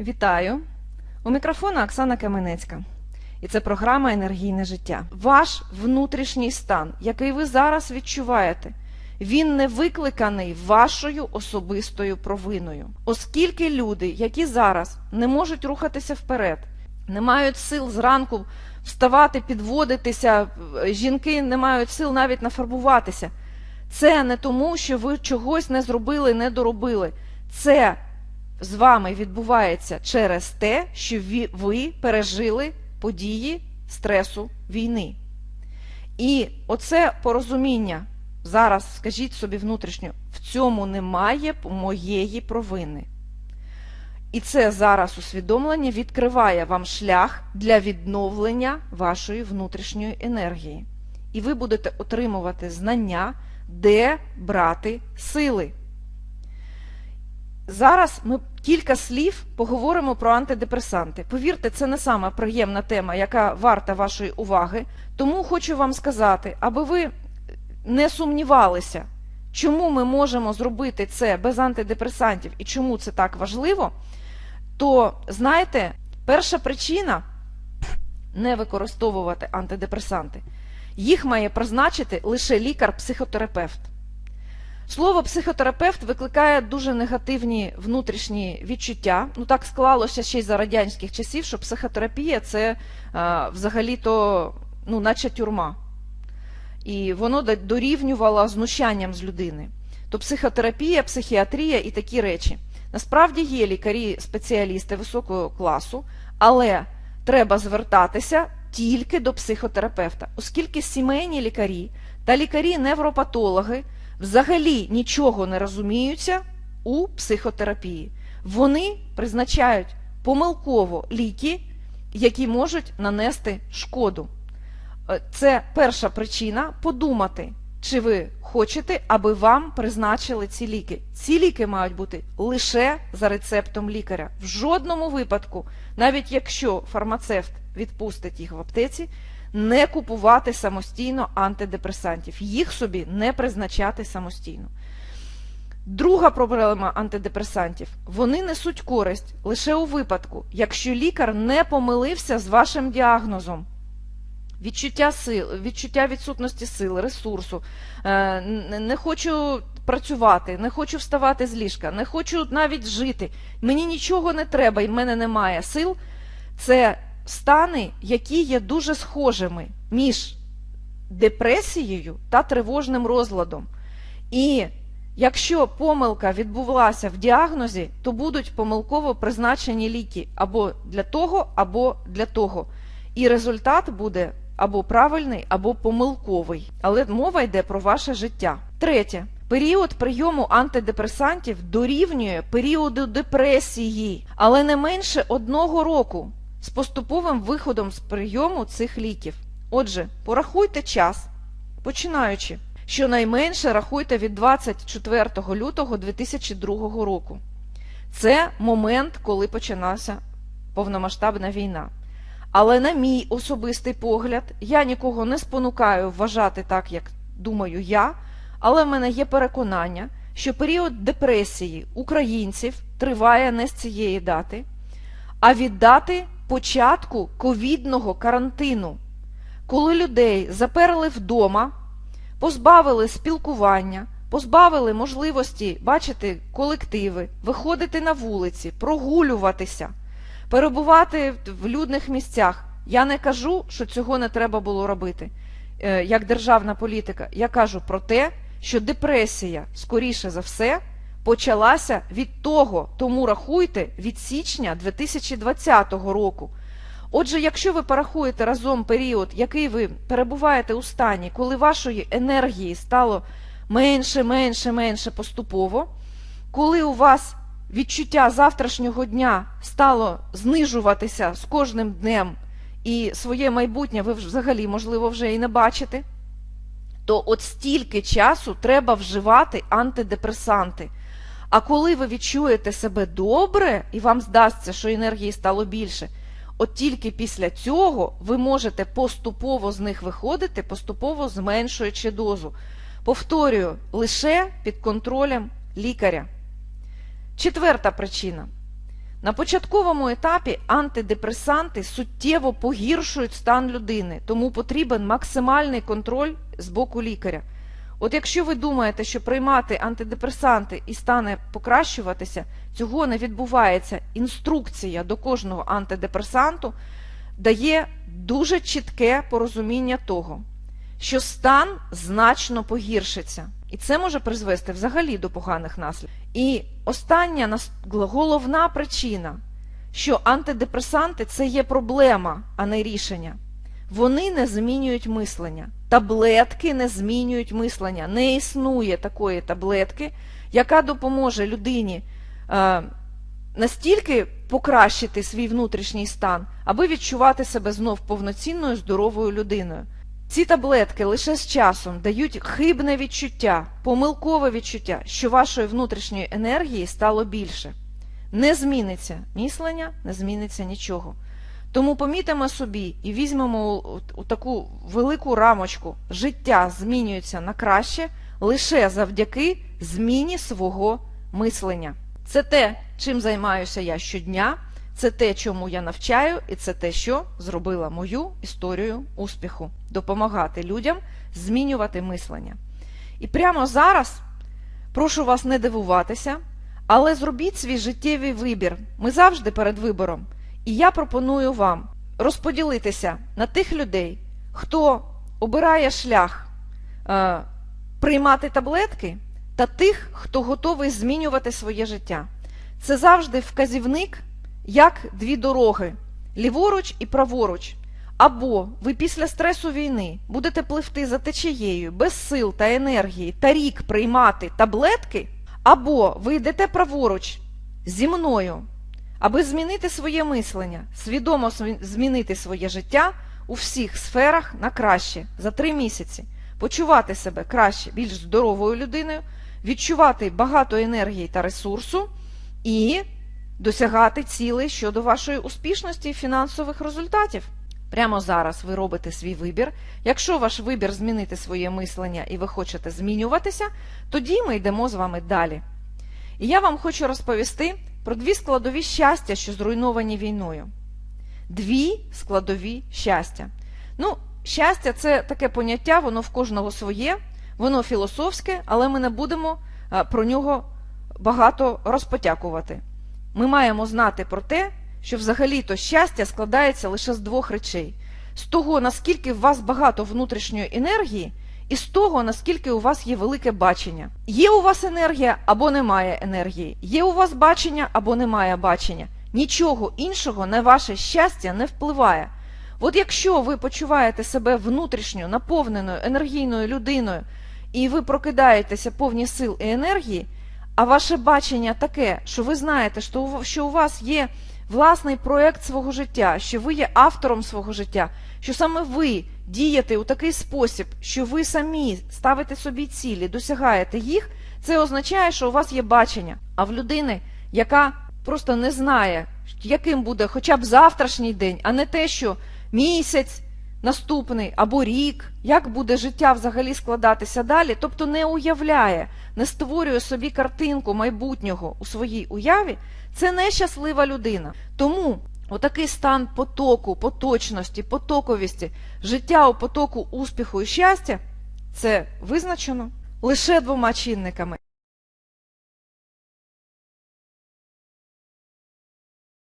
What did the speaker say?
Вітаю! У мікрофона Оксана Каменецька. І це програма Енергійне життя. Ваш внутрішній стан, який ви зараз відчуваєте, він не викликаний вашою особистою провиною. Оскільки люди, які зараз не можуть рухатися вперед, не мають сил зранку вставати, підводитися, жінки не мають сил навіть нафарбуватися. Це не тому, що ви чогось не зробили, не доробили. Це з вами відбувається через те, що ви пережили події стресу війни. І оце порозуміння, зараз скажіть собі внутрішньо, в цьому немає моєї провини. І це зараз усвідомлення відкриває вам шлях для відновлення вашої внутрішньої енергії. І ви будете отримувати знання, де брати сили. Зараз ми кілька слів поговоримо про антидепресанти. Повірте, це не сама приємна тема, яка варта вашої уваги. Тому хочу вам сказати, аби ви не сумнівалися, чому ми можемо зробити це без антидепресантів і чому це так важливо, то знаєте, перша причина не використовувати антидепресанти. Їх має призначити лише лікар-психотерапевт. Слово психотерапевт викликає дуже негативні внутрішні відчуття. Ну так склалося ще й за радянських часів, що психотерапія це взагалі-то, ну, наче тюрма. І воно дорівнювало знущанням з людини. То психотерапія, психіатрія і такі речі. Насправді є лікарі-спеціалісти високого класу, але треба звертатися тільки до психотерапевта, оскільки сімейні лікарі та лікарі-невропатологи взагалі нічого не розуміються у психотерапії. Вони призначають помилково ліки, які можуть нанести шкоду. Е, Це перша причина подумати, чи ви хочете, аби вам призначили ці ліки. Ці ліки мають бути лише за рецептом лікаря. В жодному випадку, навіть якщо фармацевт відпустить їх в аптеці, не купувати самостійно антидепресантів, їх собі не призначати самостійно. Друга проблема антидепресантів вони несуть користь лише у випадку, якщо лікар не помилився з вашим діагнозом. Відчуття сил, відчуття відсутності сил, ресурсу, е, не хочу працювати, не хочу вставати з ліжка, не хочу навіть жити. Мені нічого не треба, і в мене немає сил. Це стани, які є дуже схожими між депресією та тривожним розладом. І якщо помилка відбулася в діагнозі, то будуть помилково призначені ліки або для того, або для того. І результат буде або правильний, або помилковий. Але мова йде про ваше життя. Третє. Період прийому антидепресантів дорівнює періоду депресії, але не менше одного року з поступовим виходом з прийому цих ліків. Отже, порахуйте час, починаючи. Щонайменше рахуйте від 24 лютого 2002 року. Це момент, коли почалася повномасштабна війна. Але на мій особистий погляд, я нікого не спонукаю вважати так, як думаю я, але в мене є переконання, що період депресії українців триває не з цієї дати, а від дати початку ковідного карантину, коли людей заперли вдома, позбавили спілкування, позбавили можливості бачити колективи, виходити на вулиці, прогулюватися, перебувати в людних місцях. Я не кажу, що цього не треба було робити е, як державна політика. Я кажу про те, що депресія, скоріше за все, почалася від того, тому рахуйте, від січня 2020 року. Отже, якщо ви порахуєте разом період, який ви перебуваєте у стані, коли вашої енергії стало менше, менше, менше поступово, коли у вас відчуття завтрашнього дня стало знижуватися з кожним днем, і своє майбутнє ви взагалі, можливо, вже і не бачите, то от стільки часу треба вживати антидепресанти. А коли ви відчуєте себе добре, і вам здасться, що енергії стало більше, от тільки після цього ви можете поступово з них виходити, поступово зменшуючи дозу. Повторюю, лише під контролем лікаря. Четверта причина. На початковому етапі антидепресанти суттєво погіршують стан людини, тому потрібен максимальний контроль з боку лікаря. От якщо ви думаєте, що приймати антидепресанти і стане покращуватися, цього не відбувається. Інструкція до кожного антидепресанту дає дуже чітке порозуміння того, що стан значно погіршиться. І це може призвести взагалі до поганих наслідків. І остання головна причина, що антидепресанти це є проблема, а не рішення. Вони не змінюють мислення. Таблетки не змінюють мислення. Не існує такої таблетки, яка допоможе людині е, настільки покращити свій внутрішній стан, аби відчувати себе знов повноцінною здоровою людиною. Ці таблетки лише з часом дають хибне відчуття, помилкове відчуття, що вашої внутрішньої енергії стало більше. Не зміниться мислення, не зміниться нічого. Тому помітимо собі і візьмемо у, у- таку велику рамочку. Життя змінюється на краще лише завдяки зміні свого мислення. Це те, чим займаюся я щодня, це те, чому я навчаю, і це те, що зробила мою історію успіху допомагати людям змінювати мислення. І прямо зараз прошу вас не дивуватися, але зробіть свій життєвий вибір. Ми завжди перед вибором. І я пропоную вам розподілитися на тих людей, хто обирає шлях е, приймати таблетки, та тих, хто готовий змінювати своє життя. Це завжди вказівник, як дві дороги ліворуч і праворуч. Або ви після стресу війни будете пливти за течією без сил та енергії та рік приймати таблетки, або ви йдете праворуч зі мною, аби змінити своє мислення, свідомо змінити своє життя у всіх сферах на краще за три місяці, почувати себе краще, більш здоровою людиною, відчувати багато енергії та ресурсу і досягати цілей щодо вашої успішності і фінансових результатів. Прямо зараз ви робите свій вибір. Якщо ваш вибір змінити своє мислення і ви хочете змінюватися, тоді ми йдемо з вами далі. І я вам хочу розповісти про дві складові щастя, що зруйновані війною. Дві складові щастя. Ну, щастя це таке поняття, воно в кожного своє, воно філософське, але ми не будемо про нього багато розпотякувати. Ми маємо знати про те, що взагалі-то щастя складається лише з двох речей: з того, наскільки в вас багато внутрішньої енергії, і з того, наскільки у вас є велике бачення. Є у вас енергія або немає енергії, є у вас бачення або немає бачення. Нічого іншого на ваше щастя не впливає. От якщо ви почуваєте себе внутрішньо наповненою енергійною людиною, і ви прокидаєтеся повні сил і енергії, а ваше бачення таке, що ви знаєте, що у- вас є власний проект свого життя, що ви є автором свого життя, що саме ви дієте у такий спосіб, що ви самі ставите собі цілі, досягаєте їх, це означає, що у вас є бачення. А в людини, яка просто не знає, яким буде хоча б завтрашній день, а не те, що місяць наступний або рік, як буде життя взагалі складатися далі, тобто не уявляє, не створює собі картинку майбутнього у своїй уяві, це нещаслива людина. Тому отакий стан потоку, поточності, потоковісті, життя у потоку успіху і щастя це визначено лише двома чинниками.